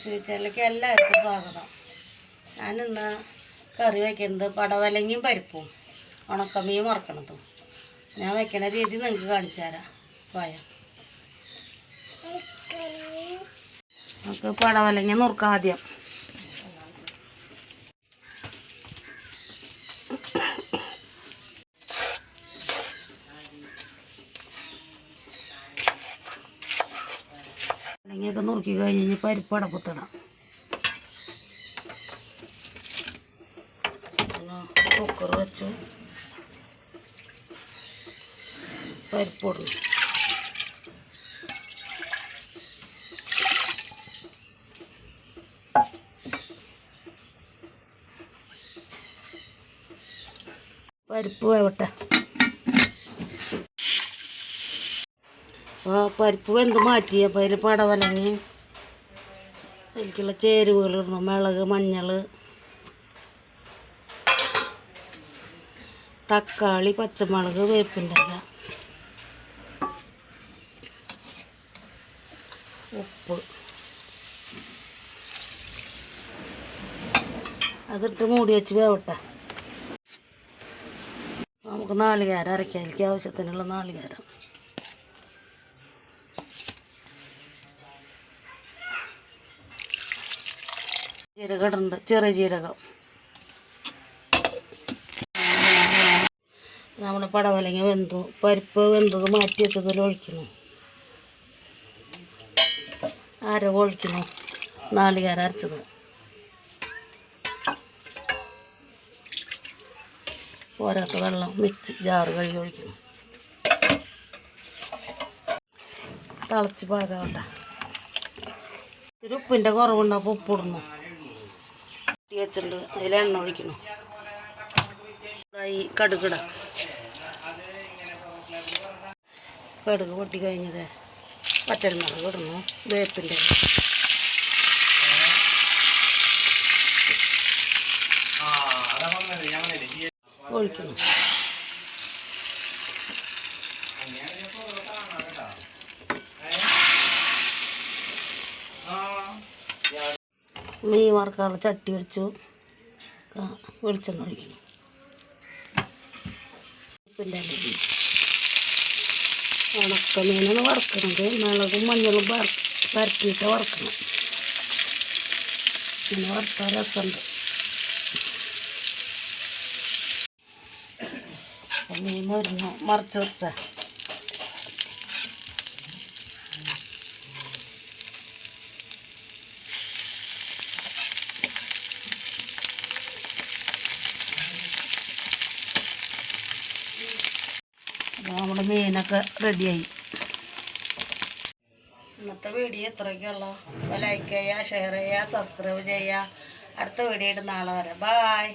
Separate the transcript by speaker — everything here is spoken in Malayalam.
Speaker 1: ഈസി കിച്ചണിലേക്ക് എല്ലാവർക്കും സ്വാഗതം. ഞാനിന്ന് കറി വയ്ക്കുന്നത് പടവലങ്ങയും പരിപ്പും ഉണക്കമീൻ വറക്കണതും. ഞാൻ വയ്ക്കണ രീതി നിങ്ങൾക്ക് കാണിച്ചു തരാം. പോയ നമുക്ക് പടവലങ്ങ നുറുക്കാം ആദ്യം. പടവലങ്ങയൊക്കെ നുറുക്കി കഴിഞ്ഞ് കഴിഞ്ഞ് പരിപ്പ് അടപ്പത്തിടാം കുക്കർ വെച്ചു. പരിപ്പൊടു പരിപ്പ് വേവട്ടെ. പരിപ്പ് വെന്ത് മാറ്റി അപ്പോൾ പടവലങ്ങി അതിലേക്കുള്ള ചേരുവകൾ മിളക് മഞ്ഞൾ തക്കാളി പച്ചമുളക് വേപ്പിന്റെ ഉപ്പ്. അതിട്ട് മൂടി വെച്ച് വേവട്ടെ. നമുക്ക് നാളികേരം അരയ്ക്കാം എനിക്ക് ആവശ്യത്തിനുള്ള നാളികേരം. ജീരകം ഇടുന്നുണ്ട് ചെറിയ ജീരകം. നമ്മുടെ പടവലങ്ങ വെന്തു. പരിപ്പ് വെന്തത് മാറ്റി വെച്ചതിൽ ഒഴിക്കുന്നു അരവ് ഒഴിക്കുന്നു നാളികേരം അരച്ചത്. പോരാത്ത വെള്ളം മിക്സി ജാറ് കഴുകി ഒഴിക്കുന്നു തിളച്ച് പാകാവട്ടെ. ഒരു ഉപ്പിന്റെ കുറവുണ്ടാകുമ്പോൾ ഉപ്പ് ഉപ്പിടുന്നു. കൂട്ടി വെച്ചിട്ടുണ്ട്. അതിൽ എണ്ണ ഒഴിക്കണം. കടുകിട. കടുക് പൊട്ടി കഴിഞ്ഞത് പച്ചമുളക് ഇടുന്നു വേപ്പിന്റെ ഒഴിക്കുന്നു മീൻ വറുക്കാനുള്ള ചട്ടി വെച്ചു. വെളിച്ചെണ്ണ ഒഴിക്കുന്നു ഉണക്ക മീനാണ് വറുക്കുന്നത് മുളകും മഞ്ഞളും പരത്തിയിട്ട് വറുക്കണം. പിന്നെ വറുത്താൽ രസമുണ്ട്. മീൻ മരുന്ന് മറച്ചു വെക്കുക നമ്മുടെ മീനൊക്കെ റെഡിയായി. ഇന്നത്തെ വീഡിയോ ഇത്രയൊക്കെയുള്ളൂ. അപ്പോൾ ലൈക്ക് ചെയ്യുക ഷെയർ ചെയ്യുക സബ്സ്ക്രൈബ് ചെയ്യുക. അടുത്ത വീഡിയോ ആയിട്ട് നാളെ വരാം. ബായ്